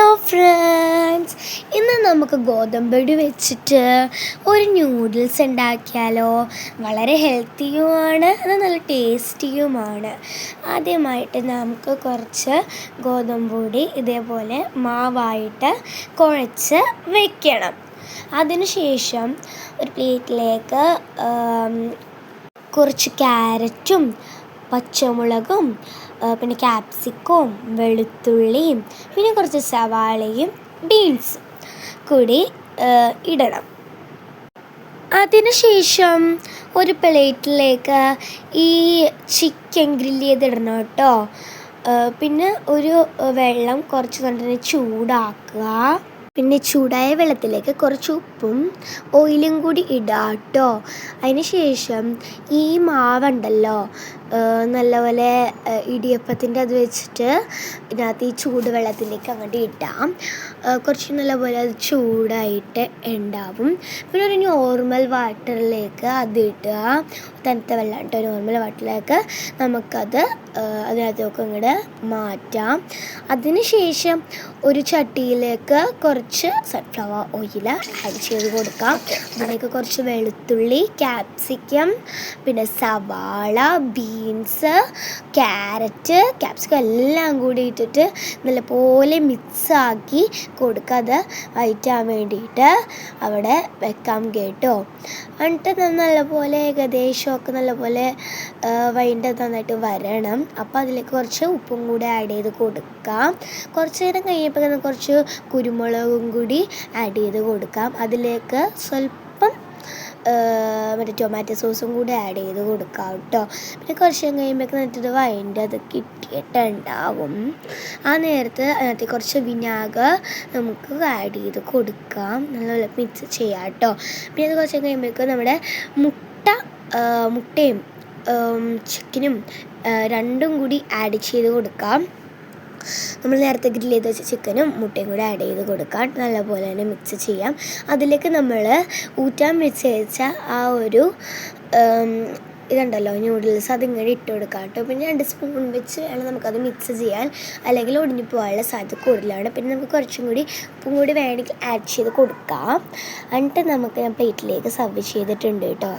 Hello friends ഇന്ന് നമുക്ക് ഗോതമ്പടി വെച്ചിട്ട് ഒരു ന്യൂഡിൽസ് ഉണ്ടാക്കിയാലോ. വളരെ ഹെൽത്തിയുമാണ് അത് നല്ല ടേസ്റ്റിയുമാണ് ആദ്യമായിട്ട് നമുക്ക് കുറച്ച് ഗോതമ്പൊടി ഇതേപോലെ മാവായിട്ട് കുഴച്ച് വെക്കണം. അതിനുശേഷം ഒരു പ്ലേറ്റിലേക്ക് കുറച്ച് ക്യാരറ്റും പച്ചമുളകും പിന്നെ ക്യാപ്സിക്കവും വെളുത്തുള്ളിയും പിന്നെ കുറച്ച് സവാളയും ബീൻസും കൂടി ഇടണം. അതിനുശേഷം ഒരു പ്ലേറ്റിലേക്ക് ഈ ചിക്കൻ ഗ്രില്ല് ചെയ്തിടണം കേട്ടോ. പിന്നെ ഒരു വെള്ളം കുറച്ച് കണ്ടിട്ട് ചൂടാക്കുക. പിന്നെ ചൂടായ വെള്ളത്തിലേക്ക് കുറച്ച് ഉപ്പും ഓയിലും കൂടി ഇടാം കേട്ടോ. അതിന് ശേഷം ഈ മാവുണ്ടല്ലോ നല്ലപോലെ ഇടിയപ്പത്തിന്റെ അത് വെച്ചിട്ട് ഇതിനകത്ത് ഈ ചൂട് വെള്ളത്തിലേക്ക് അങ്ങോട്ട് ഇടാം. ആ, കുറച്ച് നല്ലപോലെ അത് ചൂടായിട്ട് ഉണ്ടാവും. പിന്നെ ഒരു നോർമൽ വാട്ടറിലേക്ക് അത് ഇടുക. തണുത്ത വെള്ളം കേട്ടോ നോർമൽ വാട്ടറിലേക്ക് നമുക്കത് അതിനകത്തൊക്കെ ഇങ്ങോട്ട് മാറ്റാം. അതിന് ശേഷം ഒരു ചട്ടിയിലേക്ക് കുറച്ച് സൺഫ്ലവർ ഓയിൽ ആഡ് ചെയ്ത് കൊടുക്കാം. അതിലേക്ക് കുറച്ച് വെളുത്തുള്ളി ക്യാപ്സിക്കം പിന്നെ സവാള ബീൻസ് ക്യാരറ്റ് ക്യാപ്സിക്കം എല്ലാം കൂടി ഇട്ടിട്ട് നല്ലപോലെ മിക്സാക്കി കൊടുക്കുക. അത് വയറ്റാൻ വേണ്ടിയിട്ട് അവിടെ വെക്കാം കേട്ടോ. എന്നിട്ട് നല്ലപോലെ ഏകദേശമൊക്കെ നല്ലപോലെ വൈന്റെ നന്നായിട്ട് വരണം. അപ്പോൾ അതിലേക്ക് കുറച്ച് ഉപ്പും കൂടി ആഡ് ചെയ്ത് കൊടുക്കാം. കുറച്ച് നേരം കഴിയുമ്പോൾ കുറച്ച് കുരുമുളകും കൂടി ആഡ് ചെയ്ത് കൊടുക്കാം. അതിലേക്ക് സ്വല്പം മറ്റേ ടൊമാറ്റോ സോസും കൂടി ആഡ് ചെയ്ത് കൊടുക്കാം കേട്ടോ. പിന്നെ കുറച്ച് കഴിയുമ്പോഴേക്ക് എന്നിട്ട് വൈന്റെ അത് കിട്ടിയിട്ടുണ്ടാവും. ആ നേരത്ത് അതിനകത്ത് കുറച്ച് വിനാഗ നമുക്ക് ആഡ് ചെയ്ത് കൊടുക്കാം. നല്ലപോലെ മിക്സ് ചെയ്യാം കേട്ടോ. പിന്നെ അത് കുറച്ച് കഴിയുമ്പോഴേക്കും നമ്മുടെ മുട്ട മുട്ടയും ചിക്കനും രണ്ടും കൂടി ആഡ് ചെയ്ത് കൊടുക്കാം. നമ്മൾ നേരത്തെ ഗ്രില്ല് ചെയ്ത് വെച്ച ചിക്കനും മുട്ടയും കൂടെ ആഡ് ചെയ്ത് കൊടുക്കാം. നല്ലപോലെ തന്നെ മിക്സ് ചെയ്യാം. അതിലേക്ക് നമ്മൾ ഊറ്റാൻ വെച്ച് വെച്ച ആ ഒരു ഇതുണ്ടല്ലോ ന്യൂഡിൽസ് അതിങ്ങനെ ഇട്ട് കൊടുക്കാം കേട്ടോ. പിന്നെ രണ്ട് സ്പൂൺ വെച്ച് വേണം നമുക്കത് മിക്സ് ചെയ്യാൻ. അല്ലെങ്കിൽ ഒടിഞ്ഞു പോകാനുള്ള സാധ്യത കൂടുതലാണ്. പിന്നെ നമുക്ക് കുറച്ചും കൂടി ഉപ്പും കൂടി വേണമെങ്കിൽ ആഡ് ചെയ്ത് കൊടുക്കാം. എന്നിട്ട് നമുക്ക് ഞാൻ പ്ലേറ്റിലേക്ക് സർവ് ചെയ്തിട്ടുണ്ട് കേട്ടോ.